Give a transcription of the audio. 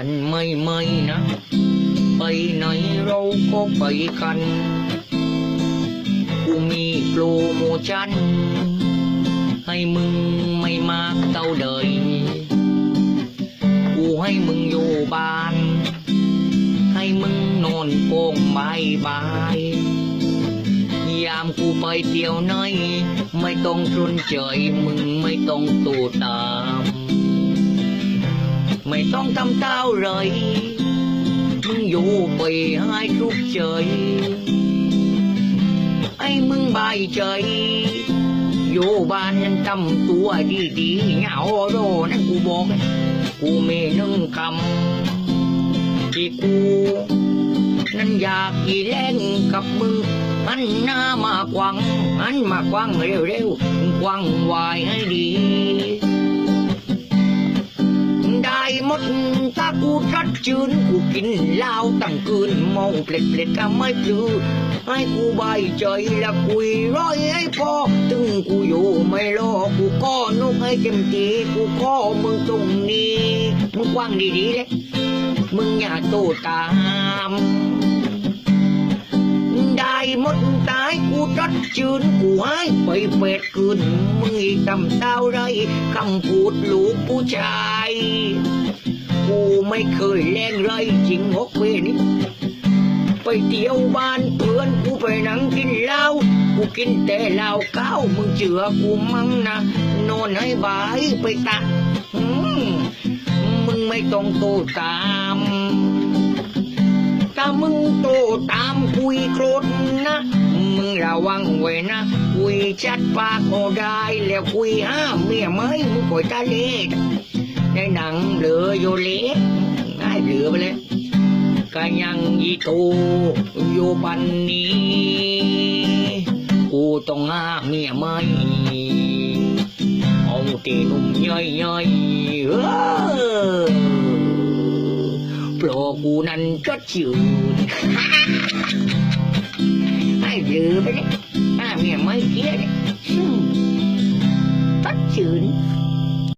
กันไม่ไม่นะ ไปไหนเราก็ไปกัน กูมีโปรโมชั่น ให้มึงไม่มากเท่าเดยกูให้มึงอยู่บ้าน ให้มึงนอนโกงบายบายยามกูไปเที่ยวไหนไม่ต้องสนใจมึงไม่ต้องตูตาม ไม่ต้องทำเต้าเลยมึงอยู่ไปให้ทุกข์ใจไอ้มึงบายใจอยู่บ้านนั้นทำตัวดีๆเหงาโรนั่นกูบอกกูมีหนึ่งคำที่กูนั้นอยากกี่แรงกับมึงหันหน้ามากวังหันมากวังเร็วๆกวังวายให้ดี ถ้ากูรัดจืนกูกินเหล้าตั้งคืนมองเปล็ดเปล็ดก็ไม่ปลือให้กูใบใจและคุยร้อยให้พอถึงกูอยู่ไม่รอกูก็นุกให้เต็มทีกูก็มึงตรงนี้มึงกว้างดีๆเลยมึงอย่าโตตามได้หมดตายกูรัดจืนกูให้ไปเป็ดคืนมึงอีกตำเต้าไรคำพูดลูกผู้ชาย ไม่เคยแรงไรจริงหกเวนี่ไปเที่ยวบ้านเพื่อนกูไปนั่งกินเหล้ากูกินแต่เหล้าเก้ามึงเชื่อกูมั้งนะนอนให้บายไปตักมึงไม่ต้องโตตามถ้ามึงโตตามคุยโกรธนะ มึงระวังไว้นะ คุยชัดปากก็ได้แล้วคุยห้ามเมียไหมมึงคอยตาเล็ด ในหนังเหลืออยู่เล็กง่ายเหลือไปเลยก็ยังยีโตอยู่ปันนี้ กูต้องห้ามเมียไหมเอาตีนุ่มย่อยย่อยๆเออโปรกูนั้นก็จืดให้ลือไปเลยห้าเมียไม่เกี้ยเลยอืมก็จืด